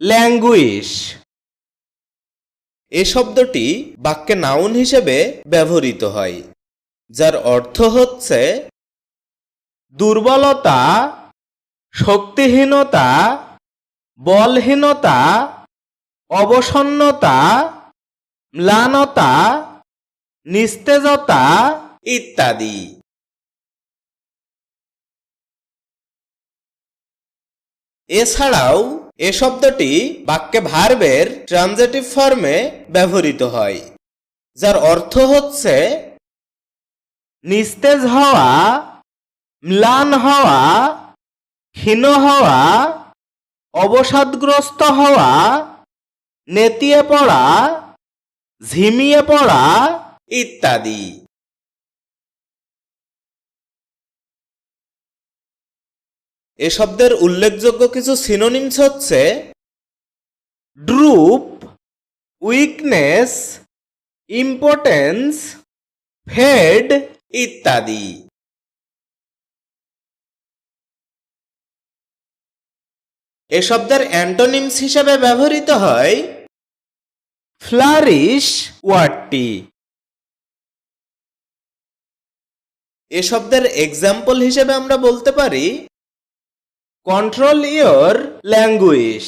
ল্যাঙ্গুইশ এ শব্দটি বাক্যে নাউন হিসেবে ব্যবহৃত হয়, যার অর্থ হচ্ছে দুর্বলতা, শক্তিহীনতা, বলহীনতা, অবসন্নতা, ম্লানতা, নিস্তেজতা ইত্যাদি। এছাড়াও এ শব্দটি বাক্যে ভার্বের ট্রানজেটিভ ফর্মে ব্যবহৃত হয়, যার অর্থ হচ্ছে নিস্তেজ হওয়া, ম্লান হওয়া, ক্ষীণ হওয়া, অবসাদগ্রস্ত হওয়া, নেতিয়ে পড়া, ঝিমিয়ে পড়া ইত্যাদি। এ শব্দের উল্লেখযোগ্য কিছু সিনোনিমস হচ্ছে ড্রুপ উইকনেস ইম্পর্টেন্স ফেড ইত্যাদি। এ শব্দের অ্যান্টোনিমস হিসেবে ব্যবহৃত হয় ফ্লারিশ ওয়ার্ডটি। এ শব্দের এক্সাম্পল হিসেবে আমরা বলতে পারি কন্ট্রোল ইয়োর ল্যাঙ্গুয়েজ